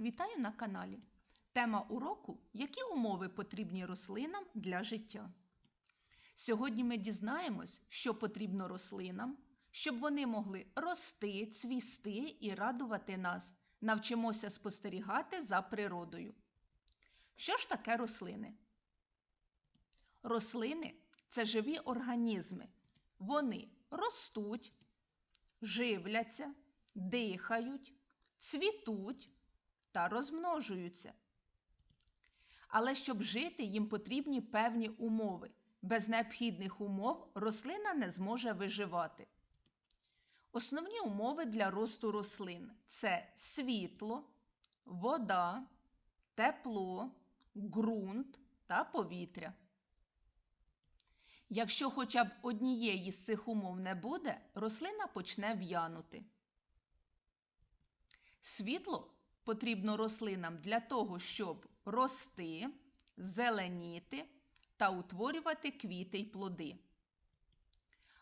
Вітаю на каналі. Тема уроку Які умови потрібні рослинам для життя. Сьогодні ми дізнаємось, що потрібно рослинам, щоб вони могли рости, цвісти і радувати нас. Навчимося спостерігати за природою. Що ж таке рослини? Рослини це живі організми. Вони ростуть, живляться, дихають, цвітуть та розмножуються. Але щоб жити, їм потрібні певні умови. Без необхідних умов рослина не зможе виживати. Основні умови для росту рослин це світло, вода, тепло, ґрунт та повітря. Якщо хоча б однієї з цих умов не буде, рослина почне в'янути. Світло потрібно рослинам для того, щоб рости, зеленіти та утворювати квіти й плоди.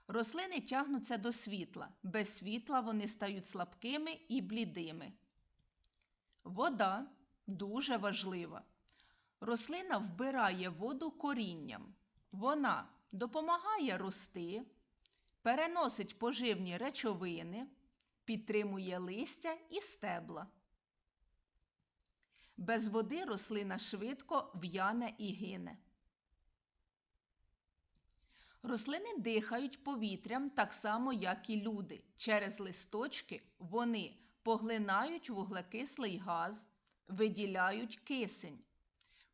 Рослини тягнуться до світла. Без світла вони стають слабкими і блідими. Вода дуже важлива. Рослина вбирає воду корінням. Вона допомагає рости, переносить поживні речовини, підтримує листя і стебла. Без води рослина швидко в'яне і гине. Рослини дихають повітрям так само, як і люди. Через листочки вони поглинають вуглекислий газ, виділяють кисень.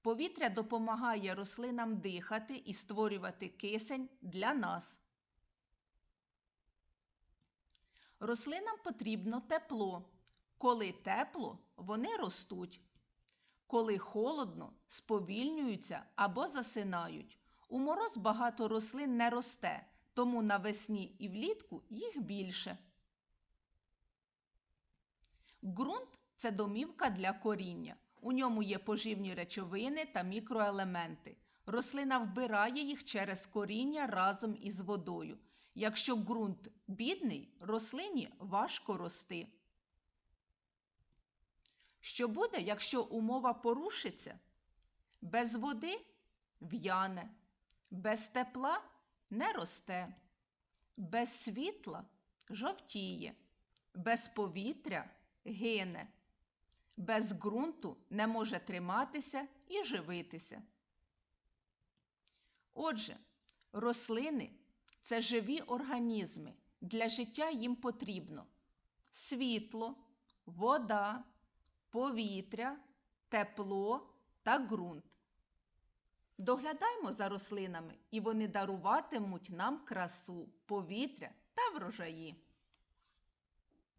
Повітря допомагає рослинам дихати і створювати кисень для нас. Рослинам потрібно тепло. Коли тепло, вони ростуть. Коли холодно, сповільнюються або засинають. У мороз багато рослин не росте, тому навесні і влітку їх більше. Ґрунт це домівка для коріння. У ньому є поживні речовини та мікроелементи. Рослина вбирає їх через коріння разом із водою. Якщо ґрунт бідний, рослині важко рости. Що буде, якщо умова порушиться? Без води в'яне, без тепла не росте, без світла жовтіє, без повітря гине, без ґрунту не може триматися і живитися. Отже, рослини це живі організми. Для життя їм потрібно світло, вода, повітря, тепло та ґрунт. Доглядаймо за рослинами, і вони даруватимуть нам красу, повітря та врожаї.